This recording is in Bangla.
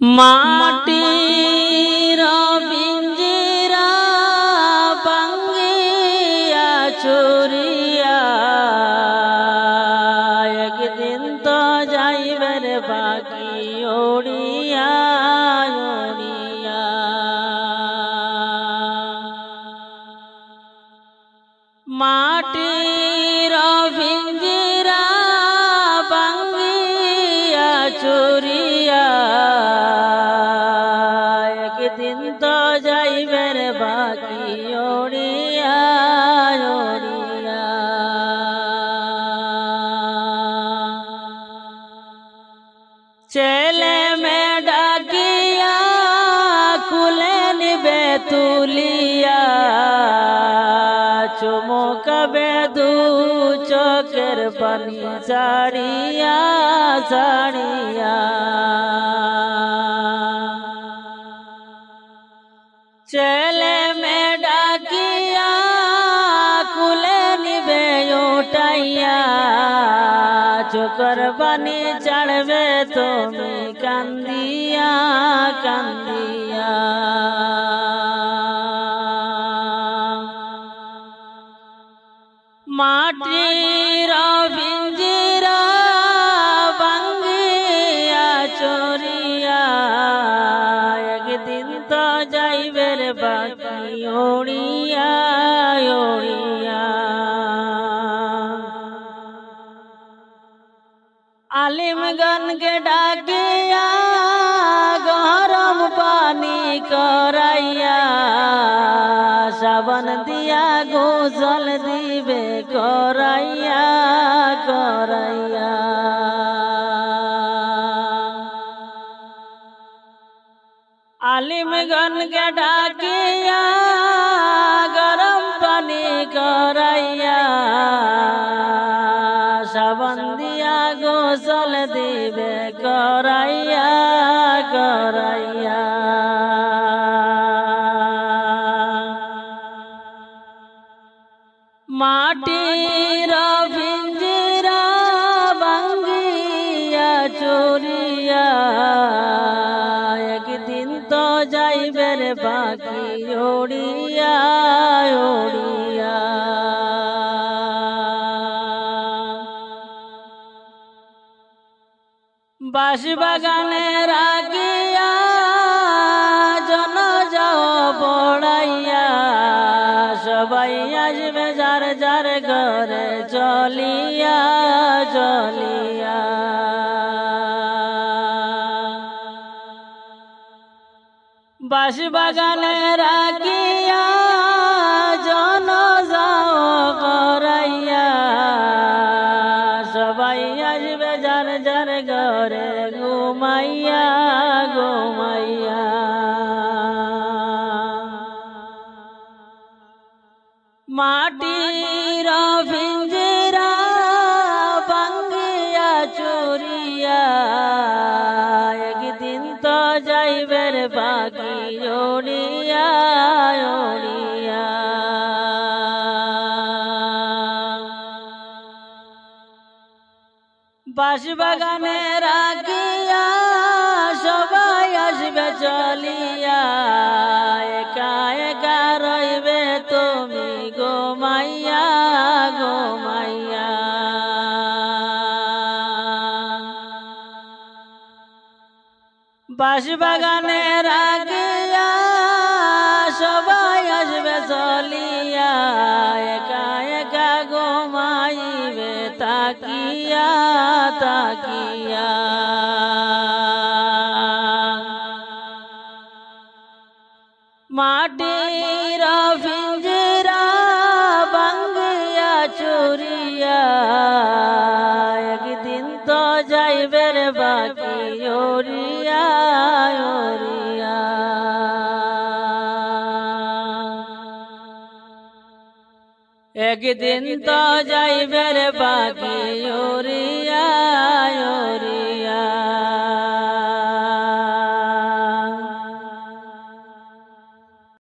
মাটির বিঞ্জিরা বাঙ্গিয়া চুরিয়া। একদিন তো যাইবের বাকি ওড়িয়া ওড়িয়া। মাটির ভিঞ্জিরা বাঙ্গিয়া চুরিয়া চোখের পানি সারিয়া সারিয়া ছেলে মে ডাকিয়া কুলে নিবে ওটাইয়া চোখর পানি চড়বে তুমি কান্দিয়া কান্দিয়া মাটির বাকি ওড়িয়া ওড়িয়া আলিমগনকে ডাকিয়া গরম পানি করাইয়া সাবন দিয়া গোসল দিবে করাইয়া করাইয়া। আলিমগনকে ডাকিয়া গরম পানি করাইয়া সাবন দিয়া গোসল দিবে করাইয়া করাইয়া। ওড়িয়া ওড়িয়া। বাস বাগানে রাখিয়া জন যাও পড়াইয়া, সবাই আসবে যার যার ঘরে চলিয়া চলিয়া বাস বাগানে রাখিয়া জন যাও করাইয়া সবাই আসবে যার যার ঘরে ঘুমাইয়া ঘুমাইয়া। মাটির ভিঞ্জিরা বাকি ওড়িয়া বাস বাগানে রাগিয়া সবাই আসবে চলিয়া। বাস বাগানে রাখিয়া সবাই আসবে চলিয়া একা একা গোমাইবে তাকিয়া তাকিয়া। মাটির ভিঞ্জিরা একদিন তো যাইবের বাকি